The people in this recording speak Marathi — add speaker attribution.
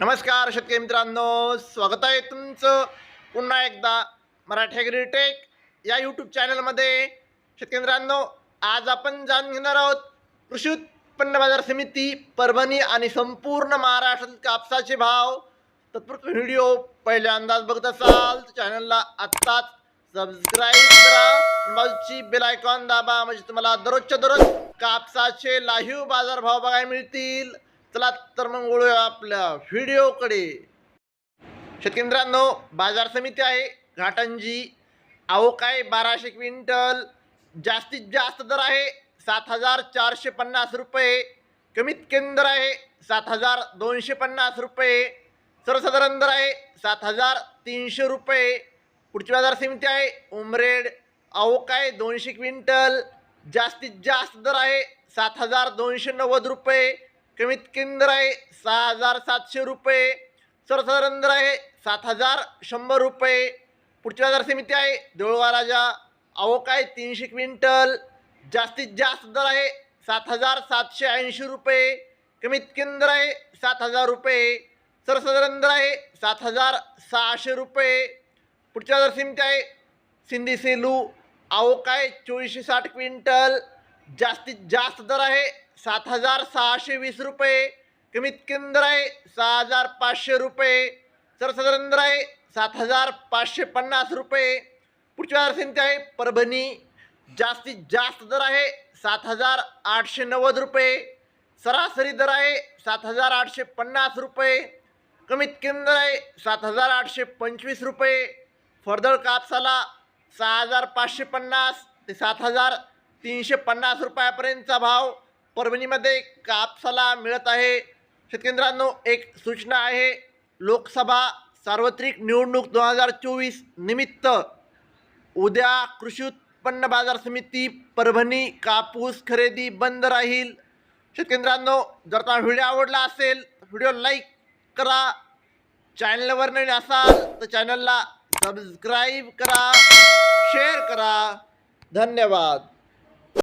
Speaker 1: नमस्कार शेतकरी मित्रांनो स्वागत आहे तुमचं पुन्हा एकदा मराठी ॲग्रीटेक या यूट्यूब चॅनलमध्ये शेतकरी मित्रांनो आज आपण जाणून घेणार आहोत कृषी उत्पन्न बाजार समिती परभणी आणि संपूर्ण महाराष्ट्रातील कापसाचे भाव. तत्पूर्वी व्हिडिओ पहिल्यांदाच बघत असाल तर चॅनलला आत्ताच सबस्क्राईब करा. बाजूची बेल आयकॉन दाबा म्हणजे तुम्हाला दररोजच्या दररोज कापसाचे लाईव्ह बाजारभाव बघायला मिळतील. चला तर मग वळूया आपल्या व्हिडिओकडे. शेतकऱ्यांनो बाजार समिती आहे घाटंजी. काय बाराशे क्विंटल. जास्तीत जास्त दर आहे सात हजार चारशे पन्नास रुपये. कमीत कमी दर आहे सात हजार दोनशे पन्नास रुपये. सर्वसाधारण दर आहे सात हजार तीनशे रुपये. पुढची बाजार समिती आहे उमरेड. काय दोनशे क्विंटल. जास्तीत जास्त दर आहे सात हजार दोनशे नव्वद रुपये. कमीत केंद्र आहे सहा हजार सातशे रुपये. सर्वसाधारण दर आहे सात हजार शंभर रुपये. पुढची बाजार समिती आहे देऊळवा राजा. अवकाय तीनशे क्विंटल. जास्तीत जास्त दर आहे सात हजार सातशे ऐंशी रुपये. कमीत केंद्र आहे सात हजार रुपये. सर्वसाधारण दर आहे सात हजार सहाशे रुपये. पुढची बाजार समिती आहे सिंधी सेलू. अवकाय चोवीसशे साठ क्विंटल. जास्तीत जास्त दर आहे. सात हजार सहाशे वीस रुपये. कमीत कमी दर आहे सहा हजार पाचशे रुपये. सर्वसाधारण दर आहे सात हजार पाचशे पन्नास रुपये. पुढची बाजार समिती आहे परभणी. जास्तीत जास्त दर आहे सात हजार आठशे नव्वद रुपये. सरासरी दर आहे सात हजार आठशे पन्नास रुपये. कमीत कमी दर आहे सात हजार आठशे पंचवीस रुपये. फरदळ कापसाला सहा हजार पाचशे पन्नास ते सात हजार तीनशे पन्नास रुपयापर्यंतचा भाव परभणीमध्ये कापसाला मिळत आहे. शेतकेंद्रांनो एक सूचना आहे. लोकसभा सार्वत्रिक निवडणूक दोन हजार चोवीस निमित्त उद्या कृषी उत्पन्न बाजार समिती परभणी कापूस खरेदी बंद राहील. शेतकेंद्रांनो जर तुम्हाला व्हिडिओ आवडला असेल व्हिडिओ लाईक करा. चॅनलवर नवीन असाल तर चॅनलला सबस्क्राईब करा शेअर करा. धन्यवाद.